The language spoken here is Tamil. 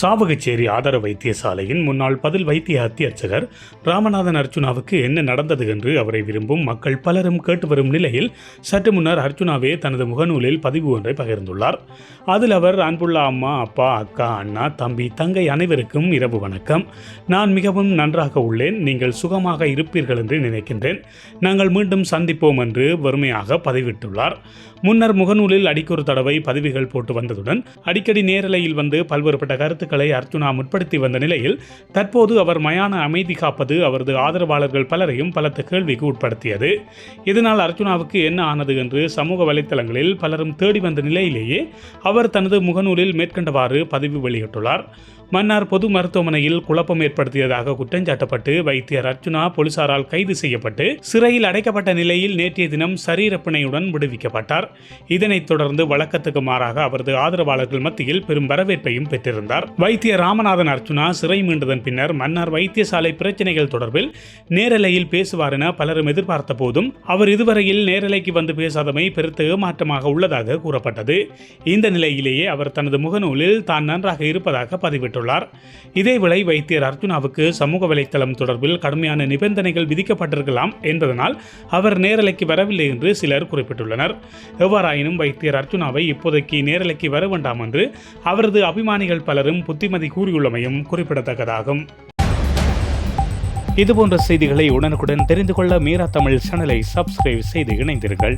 சாவகச்சேரி ஆதார வைத்தியசாலையின் முன்னாள் பதில் வைத்திய அத்தியர்ச்சகர் ராமநாதன் அர்ச்சுனாவுக்கு என்ன நடந்தது என்று அவரை விரும்பும் மக்கள் பலரும் கேட்டு வரும் நிலையில் சற்று முன்னர் அர்ச்சுனாவே தனது முகநூலில் பதிவு ஒன்றை பகிர்ந்துள்ளார். அதில் அவர் அன்புள்ள அம்மா அப்பா அக்கா அண்ணா தம்பி தங்கை அனைவருக்கும் இரவு வணக்கம். நான் மிகவும் நன்றாக உள்ளேன். நீங்கள் சுகமாக இருப்பீர்கள் என்று நினைக்கின்றேன். நாங்கள் மீண்டும் சந்திப்போம் என்று வறுமையாக பதிவிட்டுள்ளார். முன்னர் முகநூலில் அடிக்கொரு தடவை பதிவுகள் போட்டு வந்ததுடன் அடிக்கடி நேரலையில் வந்து பல்வேறுபட்ட கருத்து கருத்துக்களை அர்ஜுனா முற்படுத்தி வந்த நிலையில் தற்போது அவர் மயான அமைதி காப்பது அவரது ஆதரவாளர்கள் பலரையும் பலத்த கேள்விக்கு உட்படுத்தியது. இதனால் அர்ச்சுனாவுக்கு என்ன ஆனது என்று சமூக வலைத்தளங்களில் பலரும் தேடி வந்த நிலையிலேயே அவர் தனது முகநூலில் மேற்கண்டவாறு பதிவு வெளியிட்டுள்ளார். மன்னார் பொது மருத்துவமனையில் குழப்பம் ஏற்படுத்தியதாக குற்றஞ்சாட்டப்பட்டு வைத்தியர் அர்ச்சுனா போலீசாரால் கைது செய்யப்பட்டு சிறையில் அடைக்கப்பட்ட நிலையில் நேற்றைய தினம் சரீரப்பிணையுடன் விடுவிக்கப்பட்டார். இதனைத் தொடர்ந்து வழக்கத்துக்கு மாறாக அவரது ஆதரவாளர்கள் மத்தியில் பெரும் வரவேற்பையும் பெற்றிருந்தார். வைத்தியர் ராமநாதன் அர்ச்சுனா சிறை மீண்டதன் பின்னர் மன்னார் வைத்தியசாலை பிரச்சினைகள் தொடர்பில் நேரலையில் பேசுவார் என பலரும் எதிர்பார்த்த போதும் அவர் இதுவரையில் நேரலைக்கு வந்து பேசாதமை பெருத்த ஏமாற்றமாக உள்ளதாக கூறப்பட்டது. இந்த நிலையிலேயே அவர் தனது முகநூலில் தான் நன்றாக இருப்பதாக பதிவிட்டார். பதிவிட்டுள்ளார் இதேவேளை வைத்தியர் அர்ஜுனாவுக்கு சமூக வலைத்தளம் தொடர்பில் கடுமையான நிபந்தனைகள் விதிக்கப்பட்டிருக்கலாம் என்பதனால் அவர் நேரலைக்கு வரவில்லை என்று சிலர் குறிப்பிட்டுள்ளனர். எவ்வாறாயினும் வைத்தியர் அர்ஜுனாவை இப்போதைக்கு நேரலைக்கு வர வேண்டாம் என்று அவரது அபிமானிகள் பலரும் புத்திமதி கூறியுள்ளமையும் குறிப்பிடத்தக்கதாகும். இதுபோன்ற செய்திகளை உடனுக்குடன் தெரிந்து கொள்ள மீரா தமிழ் சேனலை சப்ஸ்கிரைப் செய்து இணைந்தீர்கள்